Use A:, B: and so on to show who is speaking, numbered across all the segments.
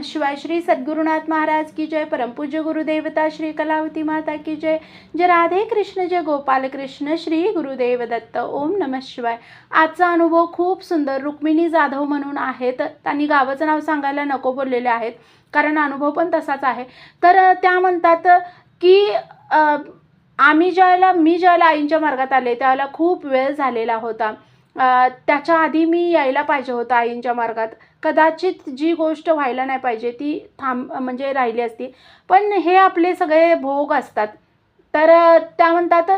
A: नमः शिवाय श्री सद्गुरुनाथ महाराज की जय परमपूज्य गुरुदेवता श्री कलावती माता की जय जय राधे कृष्ण जय गोपाल कृष्ण श्री गुरुदेव दत्त ओम नमः शिवाय. आजचा अनुभव खूप सुंदर रुक्मिणी जाधव म्हणून आहेत. त्यांनी गावाचं नाव सांगायला नको बोललेले आहेत. कारण अनुभव पण तसाच आहे. तर त्या म्हणतात की आम्ही ज्यावेळेला मी ज्यावेळेला आईंच्या मार्गात आले त्यावेळेला खूप वेळ झालेला होता. त्याच्या आधी मी यायला पाहिजे होतं आईंच्या मार्गात. कदाचित जी गोष्ट व्हायला नाही पाहिजे ती थांब म्हणजे राहिली असती. पण हे आपले सगळे भोग असतात. तर त्या म्हणतात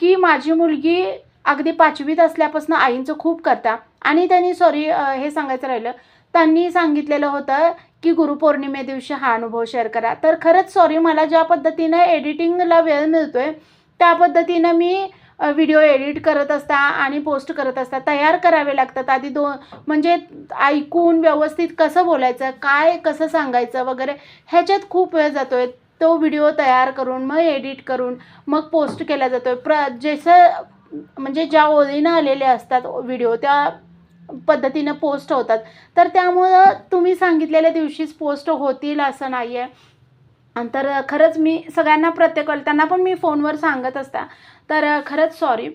A: की माझी मुलगी अगदी पाचवीत असल्यापासून आईंचं खूप करता. आणि त्यांनी सॉरी हे सांगायचं राहिलं. त्यांनी सांगितलेलं होतं की गुरुपौर्णिमे दिवशी हा अनुभव शेअर करा. तर खरंच सॉरी मला ज्या पद्धतीनं एडिटिंगला वेळ मिळतोय त्या पद्धतीनं मी व्हिडिओ एडिट करत असता आणि पोस्ट करत असता तयार करावे लागतात. आधी दोन म्हणजे ऐकून व्यवस्थित कसं बोलायचं काय कसं सांगायचं वगैरे ह्याच्यात खूप वेळ जातो आहे तो व्हिडिओ तयार करून मग एडिट करून मग पोस्ट केला जातो आहे प्र जसं म्हणजे ज्या ओळीनं आलेले असतात व्हिडिओ त्या पद्धतीनं पोस्ट होतात. तर त्यामुळं तुम्ही सांगितलेल्या दिवशीच पोस्ट होतील असं नाही आहे तर खरंच मी सगळ्यांना प्रत्येक त्यांना पण मी फोनवर सांगत असता. तर खरंच सॉरी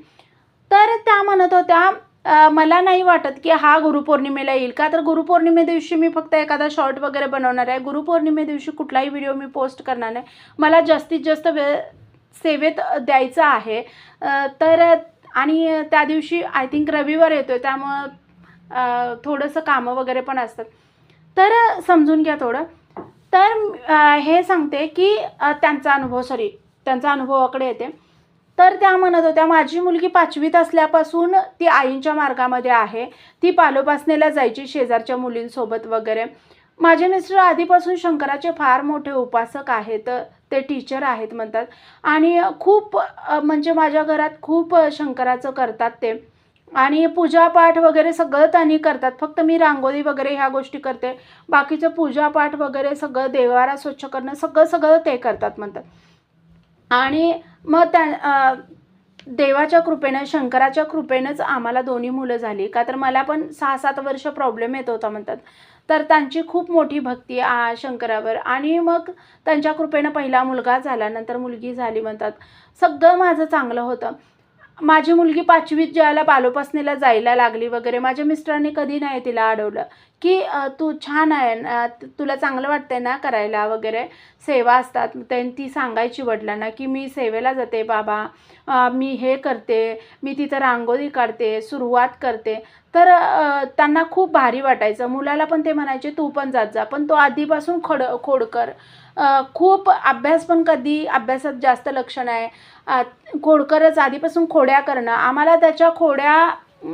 A: तर त्या म्हणत होत्या मला नाही वाटत की हा गुरुपौर्णिमेला येईल का? तर गुरुपौर्णिमे दिवशी मी फक्त एखादा शॉर्ट वगैरे बनवणार आहे. गुरुपौर्णिमे दिवशी कुठलाही व्हिडिओ मी पोस्ट करणार नाही. मला जास्तीत जास्त वेळ सेवेत द्यायचं आहे. तर आणि त्या दिवशी आय थिंक रविवार येतो आहे त्यामुळं थोडंसं कामं वगैरे पण असतात. तर समजून घ्या थोडं. तर हे सांगते की त्यांचा अनुभव सॉरी त्यांचा अनुभवाकडे येते. तर त्या म्हणत होत्या माझी मुलगी पाचवीत असल्यापासून ती आईंच्या मार्गामध्ये आहे. ती पालोपासनेला जायची शेजारच्या मुलींसोबत वगैरे. माझे मिस्टर आधीपासून शंकराचे फार मोठे उपासक आहेत. ते टीचर आहेत म्हणतात. आणि खूप म्हणजे माझ्या घरात खूप शंकराचं करतात ते. आणि पूजापाठ वगैरे सगळं त्यांनी करतात. फक्त मी रांगोळी वगैरे ह्या गोष्टी करते. बाकीचं पूजापाठ वगैरे सगळं देवारा स्वच्छ करणं सगळं सगळं ते करतात म्हणतात. आणि मग त्या देवाच्या कृपेनं शंकराच्या कृपेनंच आम्हाला दोन्ही मुलं झाली. का तर मला पण सहा सात वर्ष प्रॉब्लेम येत होता म्हणतात. तर त्यांची खूप मोठी भक्ती आ शंकरावर. आणि मग त्यांच्या कृपेनं पहिला मुलगा झाला नंतर मुलगी झाली म्हणतात. सगळं माझं चांगलं होतं. माझी मुलगी पाचवीत ज्याला बालोपासनेला जायला लागली वगैरे माझ्या मिस्टरांनी कधी नाही तिला अडवलं. की तू छान आहे ना तुला चांगलं वाटतंय ना करायला वगैरे सेवा असतात. त्यांनी ती सांगायची वडिलांना की मी सेवेला जाते बाबा मी हे करते मी तिथं रांगोळी काढते सुरुवात करते. तर त्यांना खूप भारी वाटायचं. मुलाला पण ते म्हणायचे तू पण जात जा. पण तो आधीपासून खड खोडकर खूप अभ्यास पण कधी अभ्यासात जास्त लक्ष नाही. खोडकरच आधीपासून खोड्या करणं आम्हाला त्याच्या खोड्या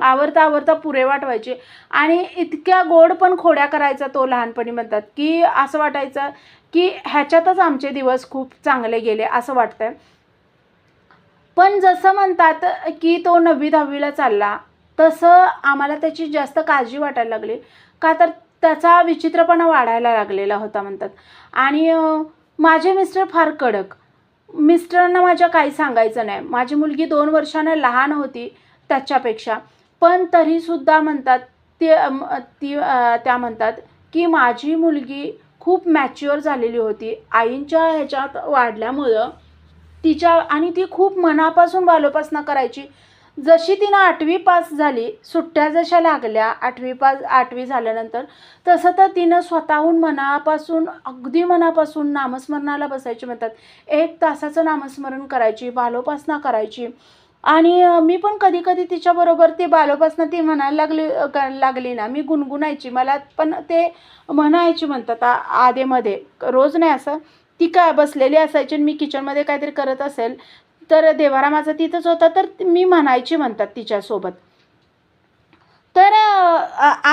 A: आवरता आवरता पुरे वाटवायचे. आणि इतक्या गोड पण खोड्या करायचा तो लहानपणी म्हणतात की असं वाटायचं की ह्याच्यातच आमचे दिवस खूप चांगले गेले असं वाटतंय. पण जसं म्हणतात की तो नववी दहावीला चालला तसं आम्हाला त्याची जास्त काळजी वाटायला लागली. का तर त्याचा विचित्रपणा वाढायला लागलेला होता म्हणतात. आणि माझे मिस्टर फार कडक. मिस्टरांना माझ्या काही सांगायचं नाही. माझी मुलगी दोन वर्षानं लहान होती त्याच्यापेक्षा. पण तरीसुद्धा म्हणतात ते ती त्या म्हणतात की माझी मुलगी खूप मॅच्युअर झालेली होती. आईंच्या ह्याच्यात वाढल्यामुळं तिच्या आणि ती खूप मनापासून बालोपासना करायची. जशी तिनं आठवी पास झाली सुट्ट्या जशा लागल्या आठवी पास आठवी झाल्यानंतर तसं तर तिनं स्वतःहून मनापासून अगदी मनापासून नामस्मरणाला बसायची म्हणतात. एक तासाचं नामस्मरण करायची बालोपासना करायची. आणि मी पण कधी कधी तिच्याबरोबर ती बालोपासना ती म्हणायला लागली लागली ना. मी गुणगुणायची. मला पण ते म्हणायची म्हणतात आधेमध्ये. रोज नाही असं. ती काय बसलेली असायची आणि मी किचनमध्ये काहीतरी करत असेल तर देवारा माझा तिथंच होता तर मी म्हणायची म्हणतात तिच्यासोबत. तर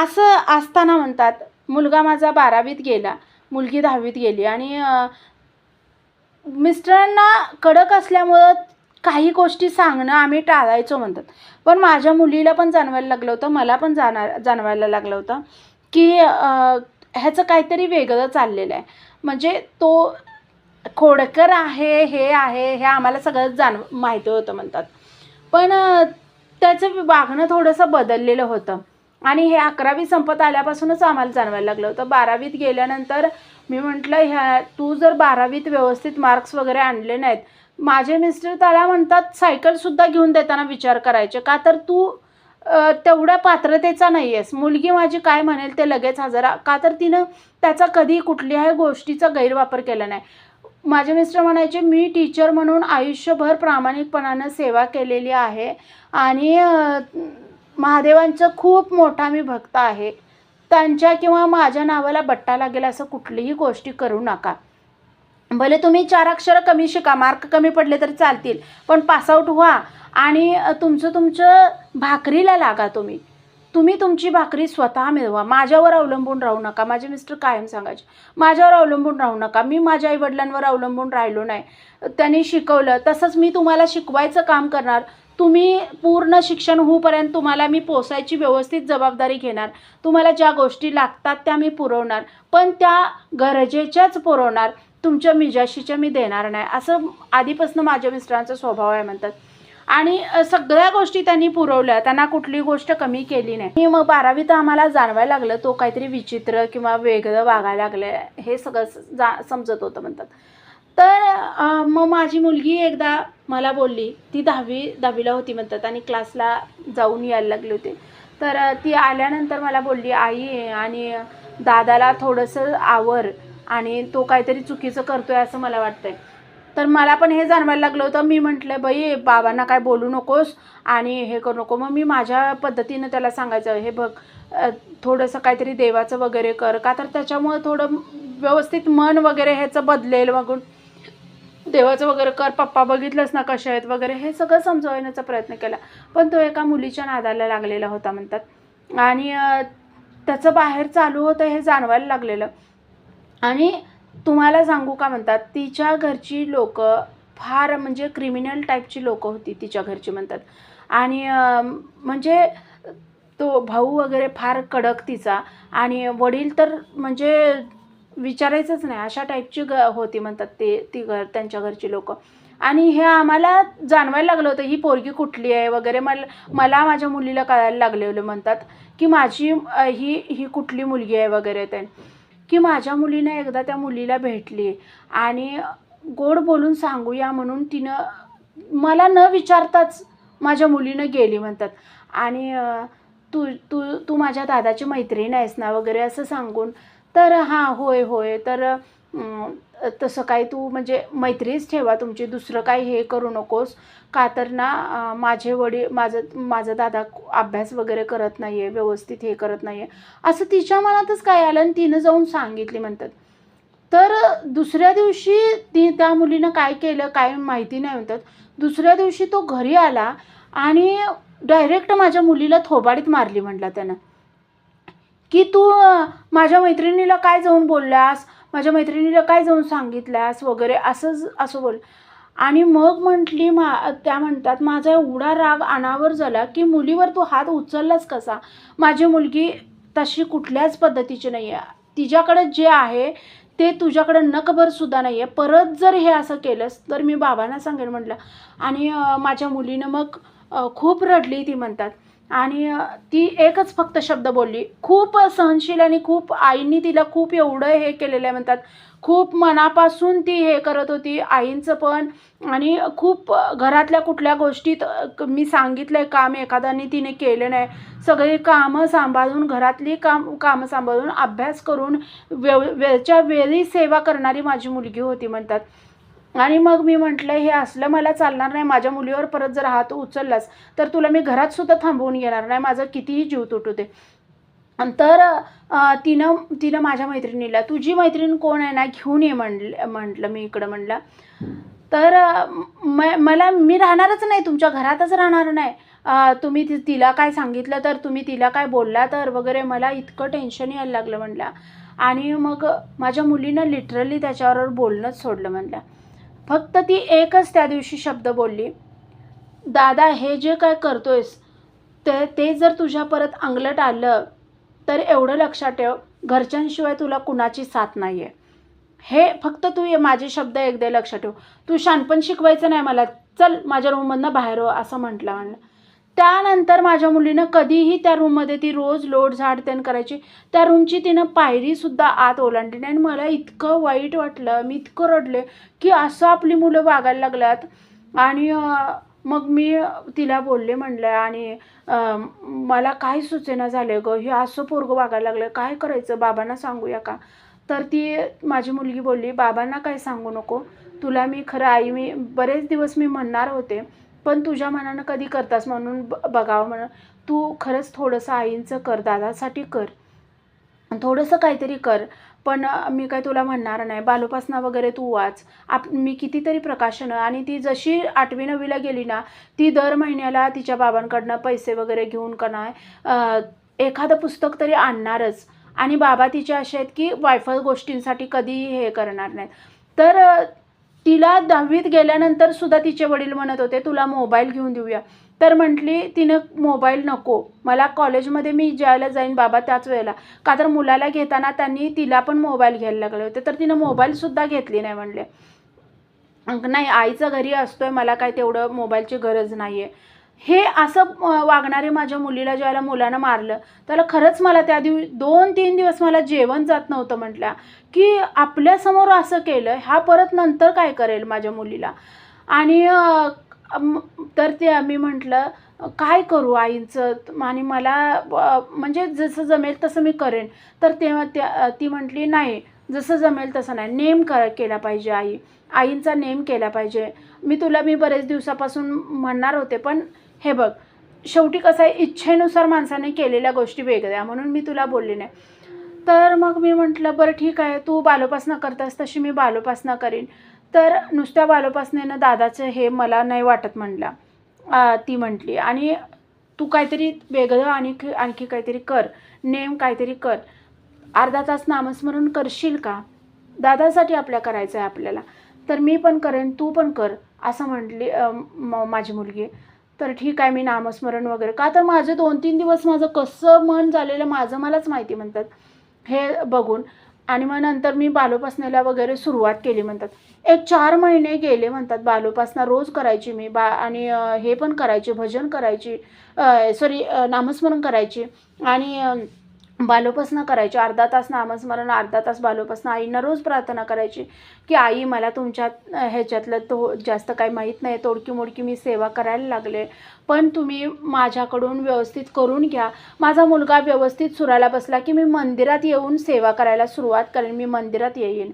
A: असं असताना म्हणतात मुलगा माझा बारावीत गेला मुलगी दहावीत गेली आणि मिस्टरांना कडक असल्यामुळं काही गोष्टी सांगणं आम्ही टाळायचो म्हणतात. पण माझ्या मुलीला पण जाणवायला लागलं होतं मला पण जाणार जाणवायला लागलं होतं की ह्याचं काहीतरी वेगळं चाललेलं आहे. म्हणजे तो खोडकर आहे हे आहे हे आम्हाला सगळं जाण माहिती होतं म्हणतात. पण त्याचं वागणं थोडंसं बदललेलं होतं. आणि हे अकरावी संपत आल्यापासूनच आम्हाला जाणवायला लागलं होतं. बारावीत गेल्यानंतर मी म्हटलं ह्या तू जर बारावीत व्यवस्थित मार्क्स वगैरे आणले नाहीत माझे मिस्टर त्याला म्हणतात सायकलसुद्धा घेऊन देताना विचार करायचे का? तर तू तेवढ्या पात्रतेचा नाही आहेस मुलगी माझी काय म्हणेल ते लगेच हजर का तर तिनं त्याचा कधी कुठल्याही गोष्टीचा गैरवापर केला नाही. माझे मिस्टर म्हणायचे मी टीचर म्हणून आयुष्यभर प्रामाणिकपणानं सेवा केलेली आहे आणि महादेवांचं खूप मोठा मी भक्त आहे. त्यांच्या किंवा माझ्या नावाला बट्टा लागेल असं कुठलीही गोष्टी करू नका. भले तुम्ही चार अक्षरं कमी शिका मार्क कमी पडले तरी चालतील पण पासआउट व्हा आणि तुमचं तुमचं भाकरीला लागा तुम्ही. तुम्ही तुमची भाकरी स्वतः मिळवा. माझ्यावर अवलंबून राहू नका. माझे मिस्टर कायम सांगायचे माझ्यावर अवलंबून राहू नका. मी माझ्या आईवडिलांवर अवलंबून राहिलो नाही. त्यांनी शिकवलं. तसंच मी तुम्हाला शिकवायचं काम करणार. तुम्ही पूर्ण शिक्षण होऊपर्यंत तुम्हाला मी पोसायची व्यवस्थित जबाबदारी घेणार. तुम्हाला ज्या गोष्टी लागतात त्या मी पुरवणार. पण त्या गरजेच्याच पुरवणार. तुमच्या मिजाशीच्या मी देणार नाही. असं आधीपासून माझ्या मिस्टरांचा स्वभाव आहे म्हणतात. आणि सगळ्या गोष्टी त्यांनी पुरवल्या. त्यांना कुठली गोष्ट कमी केली नाही. मग मग तर आम्हाला जाणवायला लागलं तो काहीतरी विचित्र किंवा वेगळं वागायला लागलं हे सगळं जा समजत होतं म्हणतात. तर मग माझी मुलगी एकदा मला बोलली ती दहावी दहावीला होती म्हणतात आणि क्लासला जाऊन यायला लागली होती. तर ती आल्यानंतर मला बोलली आई आणि दादाला थोडंसं आवर आणि तो काहीतरी चुकीचं करतोय असं मला वाटतंय. तर मला पण हे जाणवायला लागलं होतं. मी म्हटलं बाई बाबांना काय बोलू नकोस आणि हे करू नको. मग मी माझ्या पद्धतीनं त्याला सांगायचं हे बघ थोडंसं काहीतरी देवाचं वगैरे कर. का तर त्याच्यामुळं थोडं व्यवस्थित मन वगैरे ह्याचं बदलेल मगून देवाचं वगैरे कर पप्पा बघितलंच ना कसे आहेत वगैरे हे सगळं समजवण्याचा प्रयत्न केला. पण तो एका मुलीच्या नादाला लागलेला होता म्हणतात. आणि त्याचं बाहेर चालू होतं हे जाणवायला लागलेलं. आणि तुम्हाला सांगू का म्हणतात तिच्या घरची लोक फार म्हणजे क्रिमिनल टाईपची लोक होती तिच्या घरची म्हणतात. आणि म्हणजे तो भाऊ वगैरे फार कडक तिचा आणि वडील तर म्हणजे विचारायचंच नाही अशा टाईपची ग होती म्हणतात ते ती घर त्यांच्या घरची लोक. आणि हे आम्हाला जाणवायला लागलं होतं ही पोरगी कुठली आहे वगैरे मला मला माझ्या मुलीला कळायला लागलेलं म्हणतात की माझी ही ही कुठली मुलगी आहे वगैरे ते. की माझ्या मुलीनं एकदा त्या मुलीला भेटली आणि गोड बोलून सांगूया म्हणून तिनं मला न विचारताच माझ्या मुलीनं गेली म्हणतात. आणि तू तू तू माझ्या दादाची मैत्रीण आहेस ना वगैरे असं सांगून तर हां होय होय तर तसं काय तू म्हणजे मैत्रीच ठेवा तुमची दुसरं काही हे करू नकोस. का तर ना माझे वडील माझं माझा दादा अभ्यास वगैरे करत नाही आहे व्यवस्थित हे करत नाही आहे असं तिच्या मनातच काय आलं आणि तिनं जाऊन सांगितली म्हणतात. तर दुसऱ्या दिवशी ती त्या मुलीनं काय केलं काय माहिती नाही म्हणतात. दुसऱ्या दिवशी तो घरी आला आणि डायरेक्ट माझ्या मुलीला थोबाडीत मारली म्हटला त्यानं. की तू माझ्या मैत्रिणीला काय जाऊन बोलल्यास माझ्या मैत्रिणीला काय जाऊन सांगितल्यास वगैरे असंच असं बोल. आणि मग म्हटली मा त्या म्हणतात माझा एवढा राग अनावर झाला की मुलीवर तू हात उचललास कसा? माझी मुलगी तशी कुठल्याच पद्धतीची नाही आहे तिच्याकडे जे आहे ते तुझ्याकडे नकभरसुद्धा नाही आहे परत जर हे असं केलंस तर मी बाबांना सांगेन म्हटलं. आणि माझ्या मुलीनं मग खूप रडली ती म्हणतात. आणि ती एकच फक्त शब्द बोलली. खूप सहनशील आणि खूप आईंनी तिला खूप एवढं हे केलेलं आहे म्हणतात. खूप मनापासून ती हे करत होती आईंचं पण. आणि खूप घरातल्या कुठल्या गोष्टीत मी सांगितलं आहे काम एखाद्याने तिने केलं नाही. सगळी कामं सांभाळून घरातली काम कामं सांभाळून अभ्यास करून वेळच्या वेळी सेवा करणारी माझी मुलगी होती म्हणतात. आणि मग मी म्हटलं हे असलं मला चालणार नाही माझ्या मुलीवर परत जर हात उचललास तर तुला मी घरात सुद्धा थांबवून घेणार नाही माझा कितीही जीव तुटू दे. तर तिनं तिनं माझ्या मैत्रिणीला तुझी मैत्रीण कोण आहे ना घेऊन ये म्हणलं म्हटलं मी इकडं म्हणलं. तर म मला मी राहणारच नाही तुमच्या घरातच राहणार नाही. तुम्ही ति तिला काय सांगितलं तर तुम्ही तिला काय बोलला तर वगैरे मला इतकं टेन्शन यायला लागलं म्हणलं. आणि मग माझ्या मुलीनं लिटरली त्याच्यावर बोलणंच सोडलं म्हणलं. फक्त ती एकच त्या दिवशी शब्द बोलली दादा हे जे काय करतोयस ते ते जर तुझ्या परत अंगलट आलं तर एवढं लक्षात ठेव घरच्यांशिवाय तुला कुणाची साथ नाही आहे हे फक्त तू ये माझे शब्द एकदा लक्षात ठेव. तू शानपण शिकवायचं नाही मला. चल माझ्या रूममधनं बाहेर हो असं म्हटलं म्हणलं त्यानंतर माझ्या मुलीनं कधीही त्या रूममध्ये ती रोज लोड झाड त्यान करायची. त्या रूमची तिनं पायरीसुद्धा आत ओलांडली नाही. आणि मला इतकं वाईट वाटलं. मी इतकं रडले की असं आपली मुलं वागायला लागल्यात. आणि मग मी तिला बोलले म्हणलं आणि मला काय सुचेना झाले गं. हे असं पोरगं वागायला लागलं काय करायचं? बाबांना सांगूया का? तर ती माझी मुलगी बोलली बाबांना काय सांगू नको. तुला मी खरं आई मी बरेच दिवस मी म्हणणार होते. पण तुझ्या मनानं कधी करतास म्हणून ब बघावं म्हणून. तू खरंच थोडंसं आईंचं कर दादासाठी कर. थोडंसं काहीतरी कर. पण मी काय तुला म्हणणार नाही. बालोपासना वगैरे तू वाच. आप मी कितीतरी प्रकाशनं आणि ती जशी आठवी नववीला गेली ना ती दर महिन्याला तिच्या बाबांकडनं पैसे वगैरे घेऊन का नाही एखादं पुस्तक तरी आणणारच. आणि बाबा तिचे असे आहेत की वायफळ गोष्टींसाठी कधीही हे करणार नाहीत. तर तिला दहावीत गेल्यानंतर सुद्धा तिचे वडील म्हणत होते तुला मोबाईल घेऊन देऊया. तर म्हटली तिनं मोबाईल नको. मला कॉलेजमध्ये मी ज्यावेळेला जाईन बाबा त्याच वेळेला. का तर मुलाला घेताना त्यांनी तिला पण मोबाईल घ्यायला लागले होते. तर तिनं मोबाईलसुद्धा घेतली नाही म्हणले. नाही आईचं घरी असतोय मला काय तेवढं मोबाईलची गरज नाही आहे हे असं वागणारे माझ्या मुलीला ज्याला मुलानं मारलं त्याला खरंच मला त्या दिव दोन तीन दिवस मला जेवण जात नव्हतं म्हटल्या की आपल्यासमोर असं केलं हा परत नंतर काय करेल माझ्या मुलीला? आणि तर ते मी म्हटलं काय करू आईंचं? आणि मला म्हणजे जसं जमेल तसं मी करेन. तर तेव्हा त्या ती म्हटली नाही जसं जमेल तसं नाही. नेम कर केला पाहिजे आई. आईंचा नेम केला पाहिजे. मी तुला मी बरेच दिवसापासून म्हणणार होते पण हे बघ शेवटी कसं आहे इच्छेनुसार माणसाने केलेल्या गोष्टी वेगळ्या म्हणून मी तुला बोलले नाही. तर मग मी म्हटलं बरं ठीक आहे तू बालोपासना करतास तशी मी बालोपासना करीन. तर नुसत्या बालोपासनेनं दादाचं हे मला नाही वाटत म्हणला. ती म्हटली आणि तू काहीतरी वेगळं आणि आणखी काहीतरी कर नेम काहीतरी कर. अर्धा तास नामस्मरण करशील का? दादासाठी आपल्या करायचं आहे आपल्याला. तर मी पण करेन तू पण कर असं म्हटली म- माझी मुलगी. तर ठीक आहे मी नामस्मरण वगैरे. का तर माझे दोन तीन दिवस माझं कसं मन झालेलं माझं मलाच माहिती म्हणतात. हे बघून. आणि मग नंतर मी बालोपासनेला वगैरे सुरुवात केली म्हणतात. एक चार महिने गेले म्हणतात बालोपासना रोज करायची मी. बा आणि हे पण करायचे भजन करायची सॉरी नामस्मरण करायची. आणि बालोपासना करायची. अर्धा तास नामस्मरण अर्धा तास बालोपासना आईंना रोज प्रार्थना करायची की आई मला तुमच्या ह्याच्यातलं तो जास्त काही माहीत नाही. तोडकी मोडकी मी सेवा करायला लागले. पण तुम्ही माझ्याकडून व्यवस्थित करून घ्या. माझा मुलगा व्यवस्थित सुराला बसला की मी मंदिरात येऊन सेवा करायला सुरुवात करेन. मी मंदिरात येईन.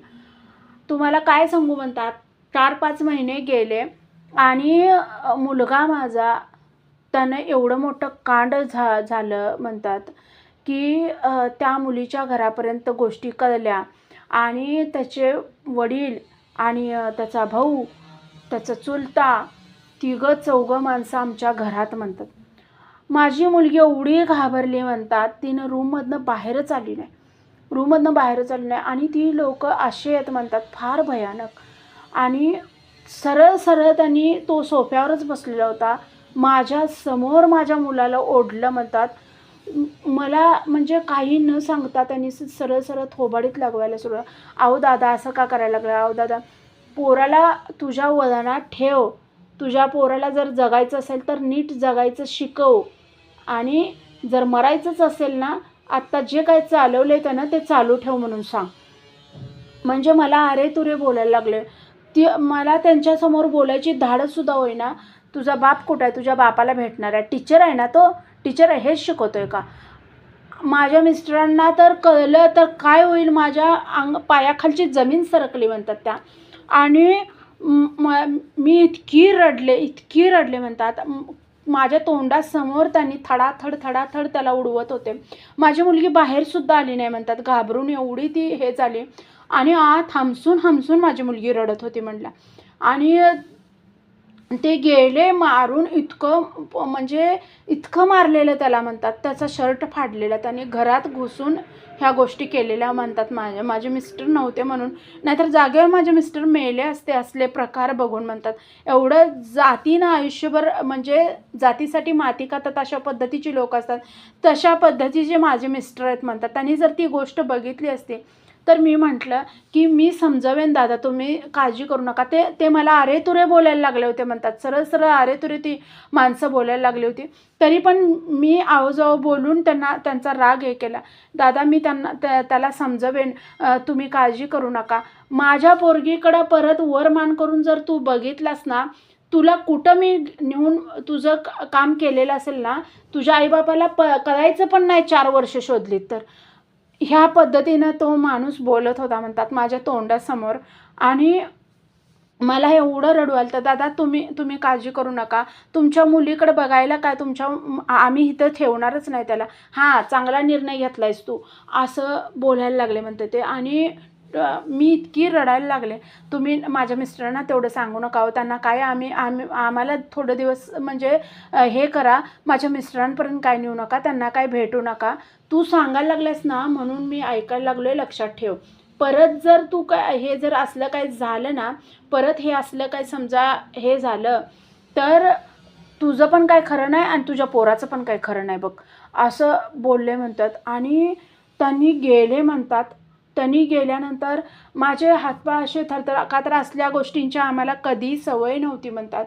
A: तुम्हाला काय सांगू म्हणतात? चार पाच महिने गेले आणि मुलगा माझा त्यानं एवढं मोठं कांड झा झालं म्हणतात. की त्या मुलीच्या घरापर्यंत गोष्टी कळल्या आणि त्याचे वडील आणि त्याचा भाऊ त्याचा चुलता तिघं चौघं माणसं आमच्या घरात म्हणतात. माझी मुलगी एवढी घाबरली म्हणतात तिनं रूममधनं बाहेरच आली नाही. रूममधनं बाहेरच आली नाही आणि ती लोक असे आहेत म्हणतात फार भयानक. आणि सरळ सरळ त्यांनी तो सोफ्यावरच बसलेला होता. माझ्यासमोर माझ्या मुलाला ओढलं म्हणतात मला म्हणजे काही न सांगता त्यांनी स- सरळ सरळ थोबाडीत लागवायला सुरू अहो दादा असं का करायला लागलं? अहो दादा पोराला तुझ्या वजनात ठेव. तुझ्या पोराला जर जगायचं असेल तर नीट जगायचं शिकव. आणि जर मरायचंच असेल ना आत्ता जे काय चालवलं आहे त्यानं ते चालू ठेव म्हणून सांग. म्हणजे मला अरे तुरे बोलायला लागले. ती मला त्यांच्यासमोर बोलायची धाडसुद्धा होईना. तुझा बाप कुठं आहे? तुझ्या बापाला भेटणार आहे. टीचर आहे ना तो? टीचर हेच शिकवतो आहे का? माझ्या मिस्टरांना तर कळलं तर काय होईल? माझ्या अंग पायाखालची जमीन सरकली म्हणतात त्या. आणि म- मी इतकी रडले इतकी रडले म्हणतात. माझ्या तोंडासमोर त्यांनी थडाथड थडाथड त्याला उडवत होते. माझी मुलगी बाहेरसुद्धा आली नाही म्हणतात. घाबरून एवढी ती हे झाली. आणि आत हमसून हमसून माझी मुलगी रडत होती म्हटलं आणि ते गेले मारून इतकं प- म्हणजे इतकं मारलेलं त्याला म्हणतात. त्याचा शर्ट फाडलेला त्याने घरात घुसून ह्या गोष्टी केलेल्या म्हणतात माझ्या माझे मिस्टर नव्हते म्हणून. नाहीतर जागेवर माझे मिस्टर मेले असते असले प्रकार बघून म्हणतात. एवढं जातीनं आयुष्यभर म्हणजे जातीसाठी माती खातात अशा पद्धतीची लोक असतात. तशा पद्धतीचे माझे मिस्टर आहेत म्हणतात. त्यांनी जर ती गोष्ट बघितली असती तर मी म्हटलं की मी समजवेन दादा तुम्ही काळजी करू नका. ते ते मला अरे तुरे बोलायला लागले होते म्हणतात. सरळ सरळ अरे तुरे ती माणसं बोलायला लागली होती. तरी पण मी आवजाव बोलून त्यांना त्यांचा राग हे केला. दादा मी त्यांना त्या त्याला समजवेन तुम्ही काळजी करू नका. माझ्या पोरगीकडं परत वरमान करून जर तू बघितलास ना तुला कुठं मी नेऊन तुझं काम केलेलं असेल ना तुझ्या आईबापाला प कळायचं पण नाही चार वर्ष शोधलीत तर. ह्या पद्धतीनं तो माणूस बोलत होता म्हणतात माझ्या तोंडासमोर. आणि मला एवढं रडू आलं तर दादा तुम्ही तुम्ही काळजी करू नका. तुमच्या मुलीकडे बघायला काय तुमच्या आम्ही इथं ठेवणारच नाही त्याला. हां चांगला निर्णय घेतला आहेस तू. असं बोलायला लागले म्हणते ते. आणि मी इतकी रडायला लागले. तुम्ही माझ्या मिस्टरांना तेवढं सांगू नका हो. त्यांना काय आम्ही आम्ही आम्हाला थोडं दिवस म्हणजे हे करा. माझ्या मिस्टरांपर्यंत काय नेऊ नका. त्यांना काय भेटू नका. तू सांगायला लागलास ना म्हणून मी ऐकायला लागलोय लक्षात ठेव. परत जर तू काय हे जर असलं काय झालं ना परत हे असलं काय समजा हे झालं तर तुझं पण काय खरं नाही आणि तुझ्या पोराचं पण काय खरं नाही बघ. असं बोलले म्हणतात आणि त्यांनी गेले म्हणतात. त्यांनी गेल्यानंतर माझे हातपाय असे थरथर का तर असल्या गोष्टींची आम्हाला कधी सवय नव्हती म्हणतात.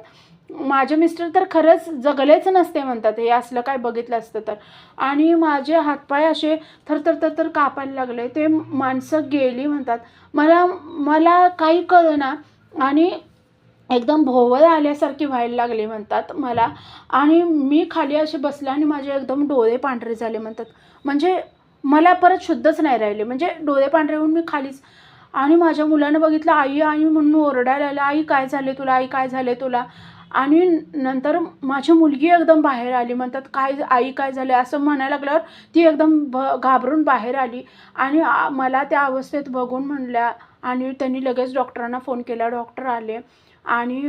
A: माझे मिस्टर तर खरंच जगलेच नसते म्हणतात हे असलं काय बघितलं असतं तर. आणि माझे हातपाय असे थरथर तर कापायला लागले ते माणसं गेली म्हणतात. मला मला काही कळना आणि एकदम भोवळ आल्यासारखी व्हायला लागली म्हणतात मला. आणि मी खाली असे बसले आणि माझे एकदम डोळे पांढरे झाले म्हणतात. म्हणजे मला परत शुद्धच नाही राहिले म्हणजे डोळे पांढरे होऊन मी खालीच. आणि माझ्या मुलानं बघितलं आई आई म्हणून ओरडायला आलं आई काय झाले तुला आई काय झाले तुला? आणि नंतर माझी मुलगी एकदम बाहेर आली. म्हणतात काय आई काय झाले? असं म्हणायला लागल्यावर ती एकदम भ घाबरून बाहेर आली. आणि मला त्या अवस्थेत बघून म्हणल्या आणि त्यांनी लगेच डॉक्टरांना फोन केला. डॉक्टर आले आणि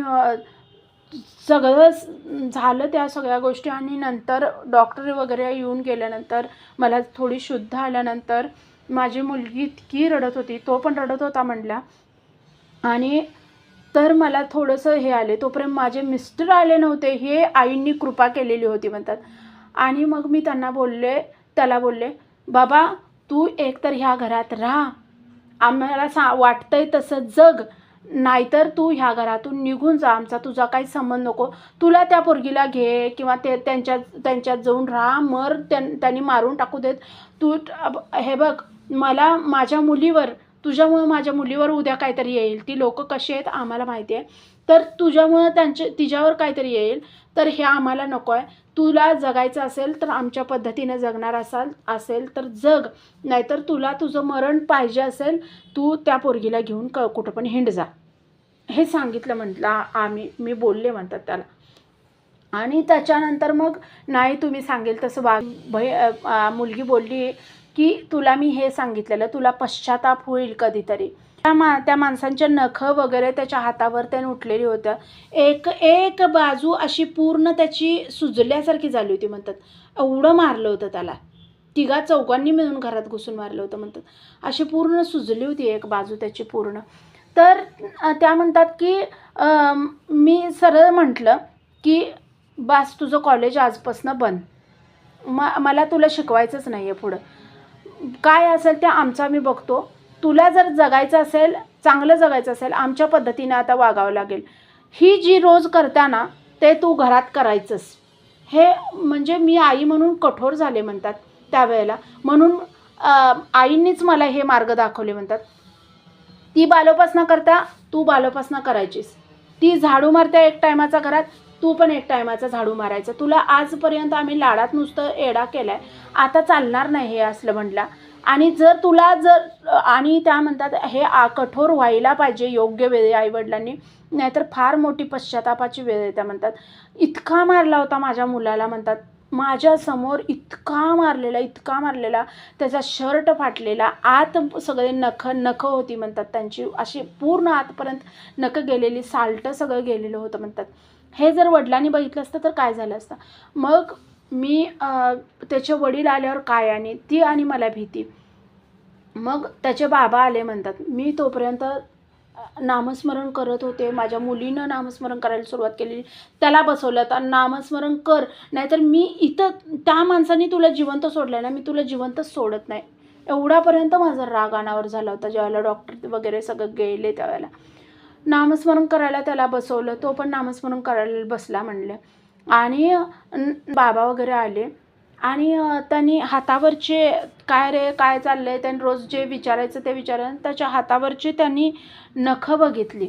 A: सगळं झालं त्या सगळ्या गोष्टी आणि नंतर डॉक्टर वगैरे येऊन गेल्यानंतर मला थोडी शुद्ध आल्यानंतर माझी मुलगी इतकी रडत होती. तो पण रडत होता म्हणल्या. आणि तर मला थोडंसं हे आले. तोपर्यंत माझे मिस्टर आले नव्हते. हे आईंनी कृपा केलेली होती म्हणतात. आणि मग मी त्यांना बोलले त्याला बोलले बाबा तू एकतर ह्या घरात राहा. आम्हाला सा वाटतंय तसं जग. नाहीतर तू ह्या घरातून निघून जा. आमचा तुझा काही संबंध नको. तुला त्या पोरगीला घे किंवा ते त्यांच्यात त्यांच्यात जाऊन राहा. मर त्यां त्यांनी मारून टाकू देत. तू अब- हे बघ मला माझ्या मुलीवर तुझ्यामुळं माझ्या मुलीवर उद्या काहीतरी येईल. ती लोक कशी आहेत आम्हाला माहिती आहे. तर तुझ्यामुळं त्यांचे तिच्यावर काहीतरी येईल. तर हे आम्हाला नको आहे. तुला जगायचं असेल तर आमच्या पद्धतीने जगणार असाल असेल तर जग. नाहीतर तुला तुझं मरण पाहिजे असेल तू त्या पोरगीला घेऊन क कुठं पण हिंड जा. हे सांगितलं म्हटलं आम्ही मी बोलले म्हणतात त्याला. आणि त्याच्यानंतर मग नाही तुम्ही सांगेल तसं वाग भय मुलगी बोलली की तुला मी हे सांगितलेलं तुला पश्चाताप होईल कधीतरी. त्या मा त्या माणसांच्या नखं वगैरे त्याच्या हातावर त्याने उठलेली होत्या. एक एक बाजू अशी पूर्ण त्याची सुजल्यासारखी झाली होती म्हणतात. एवढं मारलं होतं त्याला. तिघा चौघांनी मिळून घरात घुसून मारलं होतं म्हणतात. अशी पूर्ण सुजली होती एक बाजू त्याची पूर्ण. तर त्या म्हणतात की मी सरळ म्हटलं की बास तुझं कॉलेज आजपासनं बंद. म मला तुला शिकवायचंच नाही आहे पुढं. काय असेल ते आमचं आम्ही बघतो. तुला जर जगायचं असेल चांगलं जगायचं असेल आमच्या पद्धतीनं आता वागावं लागेल. ही जी रोज करताना ते तू घरात करायचंस. हे म्हणजे मी आई म्हणून कठोर झाले म्हणतात त्यावेळेला. म्हणून आईंनीच मला हे मार्ग दाखवले म्हणतात. ती बालोपासना करता तू बालोपासना करायचीस. ती झाडू मारते एक टायमाचा घरात तू पण एक टायमाचा झाडू मारायचा. तुला आजपर्यंत आम्ही लाडात नुसतं एडा केलाय. आता चालणार नाही हे असलं म्हटलं. आणि जर तुला जर आणि त्या म्हणतात हे आ कठोर व्हायला पाहिजे योग्य वेळी आईवडिलांनी नाहीतर फार मोठी पश्चातापाची वेळ आहे त्या म्हणतात. इतका मारला होता माझ्या मुलाला म्हणतात. माझ्यासमोर इतका मारलेला इतका मारलेला त्याचा शर्ट फाटलेला आत सगळे नख नखं होती म्हणतात त्यांची. अशी पूर्ण आतपर्यंत नखं गेलेली साल्टं सगळं गेलेलं होतं म्हणतात. हे जर वडिलांनी बघितलं असतं तर काय झालं असतं? मग मी त्याचे वडील आल्यावर काय आणि ती आणि मला भीती. मग त्याचे बाबा आले म्हणतात मी तोपर्यंत नामस्मरण करत होते. माझ्या मुलीनं नामस्मरण करायला सुरुवात केली त्याला बसवलं तर नामस्मरण कर. नाहीतर मी इथं त्या माणसाने तुला जिवंत सोडलं ना मी तुला जिवंतच सोडत नाही. एवढापर्यंत माझा राग अनावर झाला होता ज्यावेळेला डॉक्टर वगैरे सगळं गेले त्यावेळेला. नामस्मरण करायला त्याला बसवलं. तो पण नामस्मरण करायला बसला म्हणले. आणि बाबा वगैरे आले. आणि त्यांनी हातावरचे काय रे काय चाललं आहे त्यांनी रोज जे विचारायचं ते विचारायचं त्याच्या हातावरची त्यांनी नखं बघितली.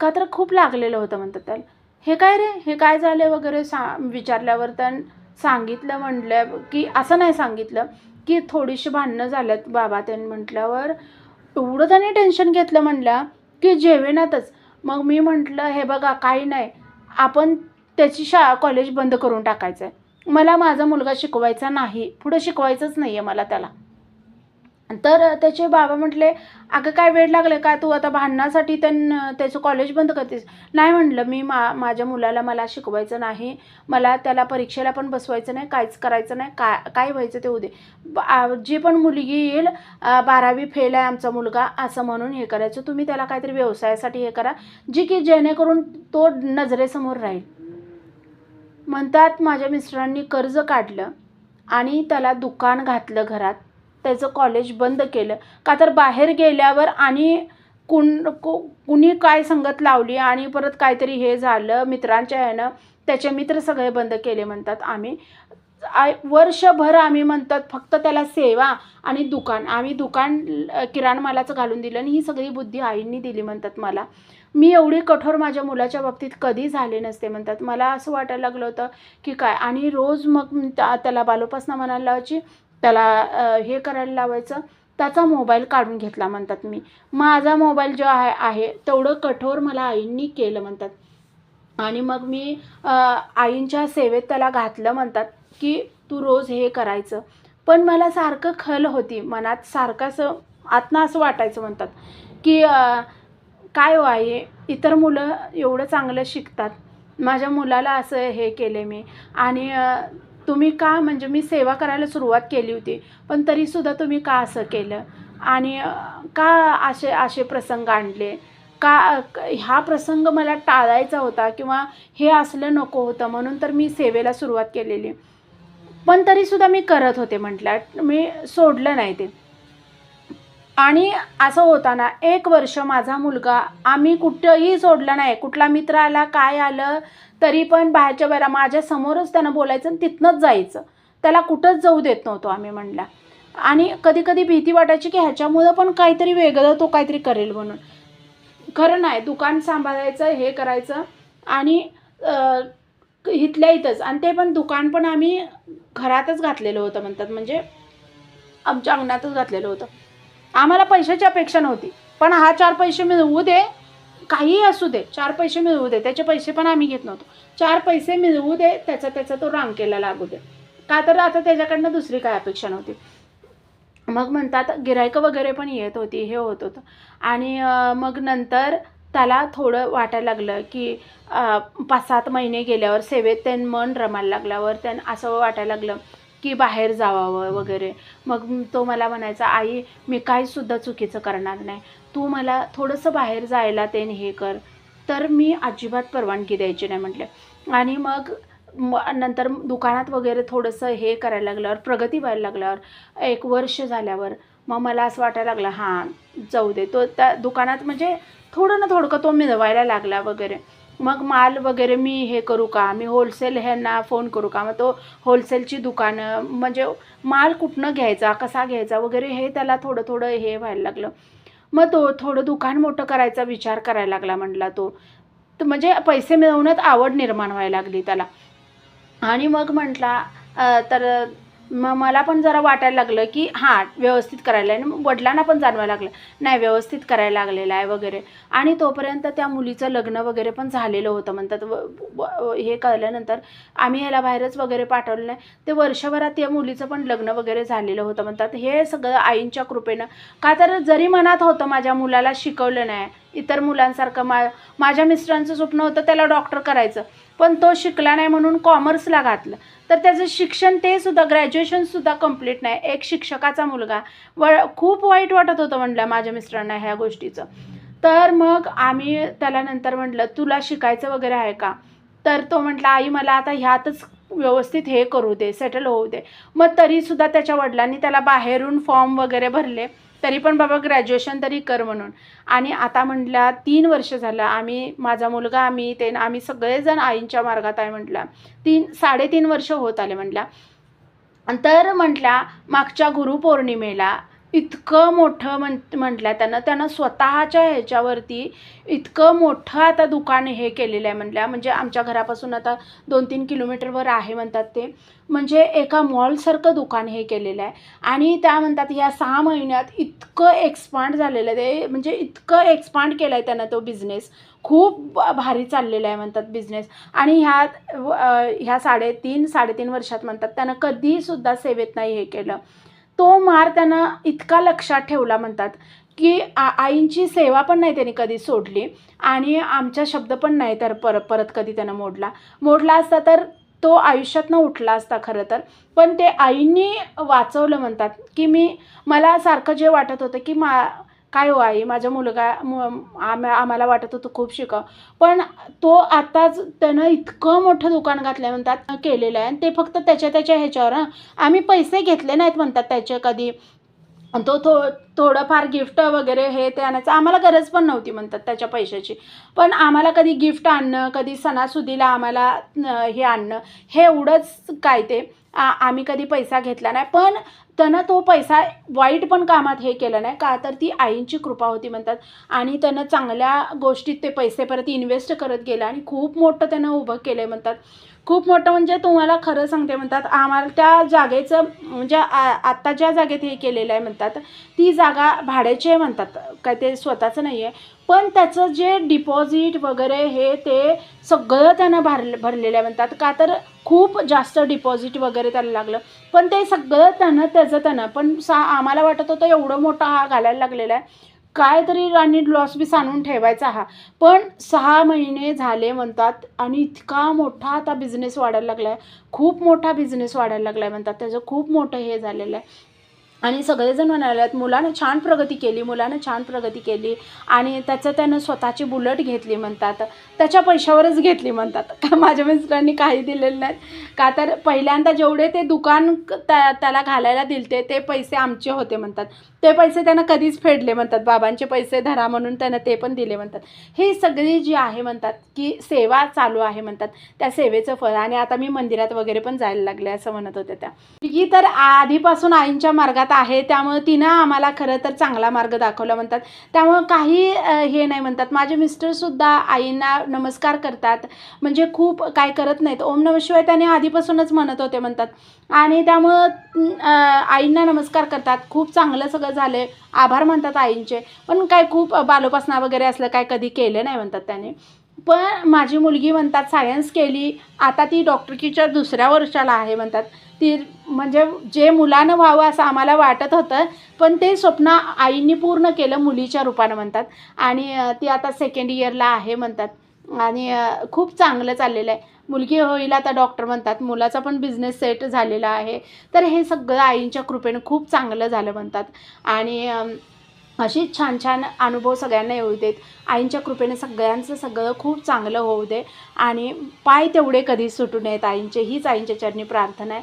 A: का तर खूप लागलेलं होतं म्हणतात त्याला. हे काय रे? हे काय झालं वगैरे सा विचारल्यावर त्यानं सांगितलं म्हटलं की असं नाही सांगितलं की थोडीशी भांडणं झाल्यात बाबा त्यांनी म्हटल्यावर. एवढं त्याने टेन्शन घेतलं म्हणलं. की जेवेनातच मग मी म्हटलं हे बघा काही नाही. आपण त्याची शाळा कॉलेज बंद करून टाकायचं आहे मला माझा मुलगा शिकवायचा नाही. पुढं शिकवायचंच नाही आहे मला त्याला. तर त्याचे बाबा म्हटले अगं काय वेळ लागलं का तू आता भांडणासाठी त्यां त्याचं कॉलेज बंद करतेस? नाही म्हटलं मी मा माझ्या मुलाला मला शिकवायचं नाही. मला त्याला परीक्षेला पण बसवायचं नाही काहीच करायचं नाही. काय काय व्हायचं ते उदे जी पण मुलगी येईल बारावी फेल आहे आमचा मुलगा असं म्हणून हे करायचं. तुम्ही त्याला काहीतरी व्यवसायासाठी हे करा जी की जेणेकरून तो नजरेसमोर राहील. म्हणतात माझ्या मिस्टरांनी कर्ज काढलं आणि त्याला दुकान घातलं घरात. त्याचं कॉलेज बंद केलं. का तर बाहेर गेल्यावर आणि कुण कु कुणी काय संगत लावली आणि परत काहीतरी हे झालं मित्रांच्या ह्यानं त्याचे मित्र सगळे बंद केले म्हणतात आम्ही. आय वर्षभर आम्ही म्हणतात फक्त त्याला सेवा आणि दुकान. आम्ही दुकान किराण मालाचं घालून दिलं आणि ही सगळी बुद्धी आईंनी दिली म्हणतात मला. मी एवढी कठोर माझ्या मुलाच्या बाबतीत कधी झाले नसते म्हणतात. मला असं वाटायला लागलं होतं की काय? आणि रोज मग त्या- त्याला बालोपासना म्हणायला लावायची त्याला हे करायला लावायचं. त्याचा मोबाईल काढून घेतला म्हणतात मी. माझा मोबाईल जो आहे आहे तेवढं कठोर मला आईंनी केलं म्हणतात. आणि मग मी आईंच्या सेवेत त्याला घातलं म्हणतात की तू रोज हे करायचं. पण मला सारखं खल होती मनात सारखं असं आतनं असं वाटायचं म्हणतात की काय हो आहे इतर मुलं एवढं चांगलं शिकतात. माझ्या मुलाला असं हे केले मी. आणि तुम्ही का म्हणजे मी सेवा करायला सुरुवात केली होती पण तरीसुद्धा तुम्ही का असं केलं? आणि का असे असे प्रसंग आणले? का हा प्रसंग मला टाळायचा होता किंवा हे असलं नको होतं म्हणून तर मी सेवेला सुरुवात केलेली. पण तरीसुद्धा मी करत होते म्हटलं. मी सोडलं नाही ते. आणि असं होताना एक वर्ष माझा मुलगा आम्ही कुठंही सोडलं नाही. कुठला मित्र आला काय आलं तरी पण बाहेरच्या बाहेर माझ्या समोरच त्यानं बोलायचं आणि तिथनंच जायचं. त्याला कुठंच जाऊ देत नव्हतो आम्ही म्हणला. आणि कधी कधी भीती वाटायची की ह्याच्यामुळं पण काहीतरी वेगळं तो काहीतरी करेल म्हणून. खरं नाही दुकान सांभाळायचं हे करायचं आणि इथल्या इथंच. आणि ते पण दुकान पण आम्ही घरातच घातलेलं होतं म्हणतात. म्हणजे आमच्या अंगणातच घातलेलं होतं. आम्हाला पैशाची अपेक्षा नव्हती. पण हा चार पैसे मिळवू दे काहीही असू दे चार पैसे मिळवू दे त्याचे पैसे पण आम्ही घेत नव्हतो. चार पैसे मिळवू दे त्याचा त्याचा तो रांगकेला लागू दे. का तर आता त्याच्याकडनं दुसरी काय अपेक्षा नव्हती. मग म्हणतात गिरायकं वगैरे पण येत होती हे होत होतं. आणि मग नंतर त्याला थोडं वाटायला लागलं की पाच सात महिने गेल्यावर सेवेत त्यान मन रमायला लागल्यावर त्यानं असं वाटायला लागलं. की बाहेर जावावं वगैरे. मग तो मला म्हणायचा आई मी काहीसुद्धा चुकीचं करणार नाही. तू मला थोडंसं बाहेर जायला ते हे कर. तर मी अजिबात परवानगी द्यायची नाही म्हटलं. आणि मग म नंतर दुकानात वगैरे थोडंसं हे करायला लागल्यावर प्रगती व्हायला लागल्यावर एक वर्ष झाल्यावर मग मला असं वाटायला लागलं हां जाऊ दे. तो त्या दुकानात म्हणजे थोडं ना थोडकं तो मिळवायला लागला वगैरे. मग माल वगैरे मी हे करू का? मी होलसेल ह्यांना फोन करू का? मग तो होलसेलची दुकानं म्हणजे माल कुठनं घ्यायचा? कसा घ्यायचा? वगैरे हे त्याला थोडं थोडं हे व्हायला लागलं. मग तो थोडं दुकान मोठं करायचा विचार करायला लागला म्हटला तो. तर म्हणजे पैसे मिळवण्यात आवड निर्माण व्हायला लागली त्याला. आणि मग म्हटला तर मग मला पण जरा वाटायला लागलं की हां व्यवस्थित करायला आहे आणि मग वडिलांना पण जाणवायला लागलं नाही व्यवस्थित करायला लागलेलं आहे वगैरे. आणि तोपर्यंत त्या मुलीचं लग्न वगैरे पण झालेलं होतं म्हणतात. व- हे कळल्यानंतर आम्ही ह्याला बाहेरच वगैरे पाठवलं नाही. ते वर्षभरात या मुलीचं पण लग्न वगैरे झालेलं होतं म्हणतात. हे सगळं आईंच्या कृपेनं का तर जरी मनात होतं माझ्या मुलाला शिकवलं नाही इतर मुलांसारखं मा माझ्या मिस्टरांचं स्वप्न होतं त्याला डॉक्टर करायचं. पण तो शिकला नाही म्हणून कॉमर्सला घातलं. तर त्याचं शिक्षण ते सुद्धा ग्रॅज्युएशनसुद्धा कंप्लीट नाही. एक शिक्षकाचा मुलगा. व खूप वाईट वाटत होतं म्हटलं माझ्या मिस्टरांना ह्या गोष्टीचं. तर मग आम्ही त्याला नंतर म्हटलं तुला शिकायचं वगैरे आहे का? तर तो म्हटला आई मला आता ह्यातच व्यवस्थित हे करू दे सेटल होऊ दे. मग तरीसुद्धा त्याच्या वडिलांनी त्याला बाहेरून फॉर्म वगैरे भरले. तरी पण बाबा ग्रॅज्युएशन तरी कर म्हणून. आणि आता म्हटल्या तीन वर्ष झालं आम्ही माझा मुलगा आम्ही ते आम्ही सगळेजण आईंच्या मार्गात आहे म्हटला. तीन साडेतीन वर्ष होत आले म्हटल्या तर म्हटल्या मागच्या गुरुपौर्णिमेला इतकं मोठं म्हण म्हटलं त्यानं. त्यानं स्वतःच्या ह्याच्यावरती इतकं मोठं आता दुकान हे केलेलं आहे म्हटल्या. म्हणजे आमच्या घरापासून आता दोन तीन किलोमीटरवर आहे म्हणतात ते. म्हणजे एका मॉलसारखं दुकान हे केलेलं आहे. आणि त्या म्हणतात या सहा महिन्यात इतकं एक्सपांड झालेलं आहे. ते म्हणजे इतकं एक्सपांड केलं आहे त्यानं तो बिझनेस खूप भारी चाललेला आहे म्हणतात बिझनेस आणि ह्या व- ह्या साडेतीन साडेतीन वर्षात म्हणतात त्यानं कधीसुद्धा सेवेत नाही हे केलं. तो मार त्यानं इतका लक्षात ठेवला म्हणतात की आ आईंची सेवा पण नाही त्यांनी कधी सोडली आणि आमचा शब्द पण नाही तर परत परत कधी त्यानं मोडला. मोडला असता तर तो आयुष्यातनं उठला असता खरं तर. पण ते आईंनी वाचवलं म्हणतात की मी मला सारखं जे वाटत होतं की मा काय हो आई माझा मुलगा मु आम्हाला वाटत होतं खूप शिकाव. पण तो आताच त्यानं इतकं मोठं दुकान घातलं म्हणतात केलेलं आहे. आणि ते फक्त त्याच्या त्याच्या ह्याच्यावर आम्ही पैसे घेतले नाहीत म्हणतात त्याचे कधी. तो थो थोडंफार गिफ्ट वगैरे हे ते आणायचं. आम्हाला गरज पण नव्हती म्हणतात त्याच्या पैशाची. पण आम्हाला कधी गिफ्ट आणणं कधी सणासुदीला आम्हाला हे आणणं हे एवढंच काय ते. आम्ही कधी पैसा घेतला नाही. पण त्यानं तो पैसा वाईट पण कामात हे केलं नाही. का तर ती आईंची कृपा होती म्हणतात. आणि त्यानं चांगल्या गोष्टीत ते पैसे परत इन्व्हेस्ट करत गेलं आणि खूप मोठं त्यानं उभं केलं आहे म्हणतात. खूप मोठं म्हणजे तुम्हाला खरं सांगते म्हणतात आम्हाला त्या जागेचं म्हणजे आ- आत्ता ज्या जागेत हे केलेलं आहे म्हणतात ती जागा भाड्याची आहे म्हणतात. काय ते स्वतःचं नाही आहे पण त्याचं जे डिपॉझिट वगैरे हे ते सगळं त्यानं भर भरलेलं आहे म्हणतात. का तर खूप जास्त डिपॉझिट वगैरे त्याला लागलं. पण ते सगळं त्यानं त्याचं त्यानं. पण सा आम्हाला वाटत होतं एवढं मोठा हा घालायला लागलेला आहे. काय तरी आणि लॉस बी आणून ठेवायचा हा. पण सहा महिने झाले म्हणतात आणि इतका मोठा आता बिझनेस वाढायला लागला आहे खूप मोठा बिझनेस वाढायला लागला आहे म्हणतात. त्याचं खूप मोठं हे झालेलं आहे. आणि सगळेजण म्हणाले मुलानं छान प्रगती केली मुलानं छान प्रगती केली. आणि त्याचं त्यानं स्वतःची बुलट घेतली म्हणतात त्याच्या पैशावरच घेतली म्हणतात. का माझ्या मिस्टरांनी काही दिलेलं नाहीत का तर पहिल्यांदा जेवढे ते दुकान क- त्या त्याला घालायला दिलते ते पैसे आमचे होते म्हणतात. ते पैसे त्यानं कधीच फेडले म्हणतात. बाबांचे पैसे धरा म्हणून त्यानं ते पण दिले म्हणतात. ही सगळी जी आहे म्हणतात की सेवा चालू आहे म्हणतात. त्या सेवेचं फळ. आणि आता मी मंदिरात वगैरे पण जायला लागले असं म्हणत होते त्या. ही तर आधीपासून आईंच्या मार्गात आहे त्यामुळं तिनं आम्हाला खरं तर चांगला मार्ग दाखवला म्हणतात. त्यामुळं काही हे नाही म्हणतात. माझे मिस्टरसुद्धा आईंना नमस्कार करतात. म्हणजे खूप काय करत नाहीत. ओम नम शिवाय त्याने आधीपासूनच म्हणत होते म्हणतात. आणि त्यामुळं आईंना नमस्कार करतात. खूप चांगलं सगळं झालं आहे आभार म्हणतात आईंचे. पण काय खूप बालोपासना वगैरे असलं काय कधी केलं नाही म्हणतात त्याने. पण माझी मुलगी म्हणतात सायन्स केली. आता ती डॉक्टरकीच्या दुसऱ्या वर्षाला आहे म्हणतात. ती म्हणजे जे मुलानं व्हावं असं आम्हाला वाटत होतं पण ते स्वप्न आईंनी पूर्ण केलं मुलीच्या रूपानं म्हणतात. आणि ती आता सेकंड इयरला आहे म्हणतात. आणि खूप चांगलं चाललेलं आहे. मुलगी होईल आता डॉक्टर म्हणतात. मुलाचा पण बिझनेस सेट झालेला आहे. तर हे सगळं आईंच्या कृपेनं खूप चांगलं झालं म्हणतात. आणि अशी छान छान अनुभव सगळ्यांना येऊ देत. आईंच्या कृपेने सगळ्यांचं सगळं खूप चांगलं होऊ दे. आणि पाय तेवढे कधी सुटू नयेत आईंचे. हीच आईंच्या चरणी प्रार्थना आहे.